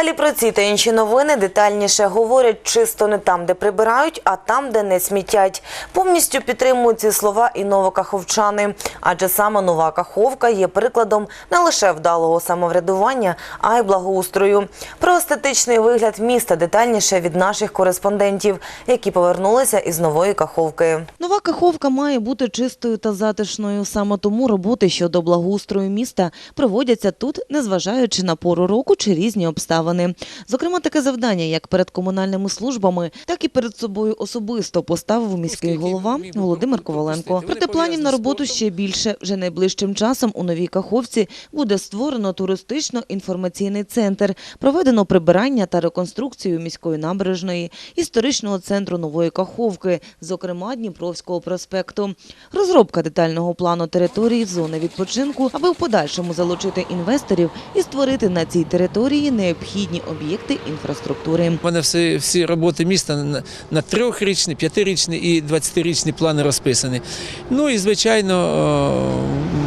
Далі про ці та інші новини детальніше говорять чисто не там, де прибирають, а там, де не смітять. Повністю підтримують ці слова і новокаховчани. Адже саме нова Каховка є прикладом не лише вдалого самоврядування, а й благоустрою. Про естетичний вигляд міста детальніше від наших кореспондентів, які повернулися із нової Каховки. Нова Каховка має бути чистою та затишною. Саме тому роботи щодо благоустрою міста проводяться тут, незважаючи на пору року чи різні обставини. Зокрема, таке завдання як перед комунальними службами, так і перед собою особисто поставив міський голова Володимир Коваленко. Проте планів на роботу ще більше. Вже найближчим часом у новій Каховці буде створено туристично-інформаційний центр, проведено прибирання та реконструкцію міської набережної, історичного центру нової Каховки, зокрема Дніпровського проспекту, розробка детального плану території зони відпочинку, аби в подальшому залучити інвесторів і створити на цій території необхідні об'єкти інфраструктури. У мене всі, всі роботи міста на, на трьохрічні, п'ятирічні і двадцятирічні плани розписані. Ну і звичайно, е,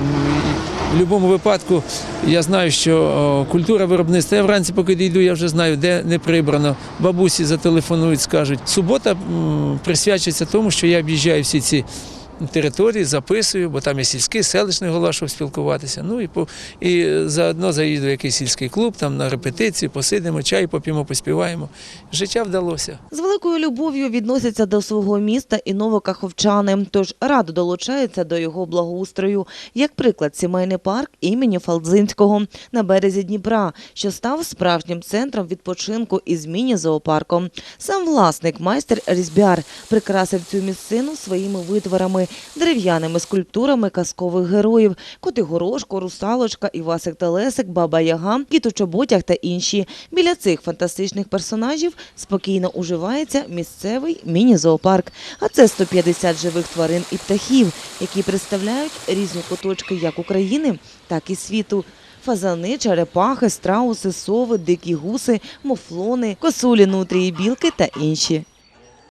в будь-якому випадку я знаю, що е, культура виробництва. Я вранці, поки дійду, я вже знаю, де не прибрано. Бабусі зателефонують, скажуть. Субота присвячується тому, що я об'їжджаю всі ці. Території записую, бо там є сільський, селищний голова, щоб спілкуватися. Ну і по і заодно заїду в якийсь сільський клуб, там на репетиції, посидимо, чай поп'ємо, поспіваємо. Життя вдалося. З великою любов'ю відносяться до свого міста і новокаховчани, тож радо долучаються до його благоустрою. Як приклад, сімейний парк імені Фалдзинського на березі Дніпра, що став справжнім центром відпочинку із міні-зоопарком. Сам власник, майстер Різбяр, прикрасив цю місцину своїми витворами, дерев'яними скульптурами казкових героїв, коти Горошко, Русалочка, Івасик та Лесик, Баба Яга, Кіто-Чоботяг та інші. Біля цих фантастичних персонажів спокійно уживається місцевий міні-зоопарк. А це 150 живих тварин і птахів, які представляють різні куточки як України, так і світу. Фазани, черепахи, страуси, сови, дикі гуси, муфлони, косулі, нутрії, білки та інші.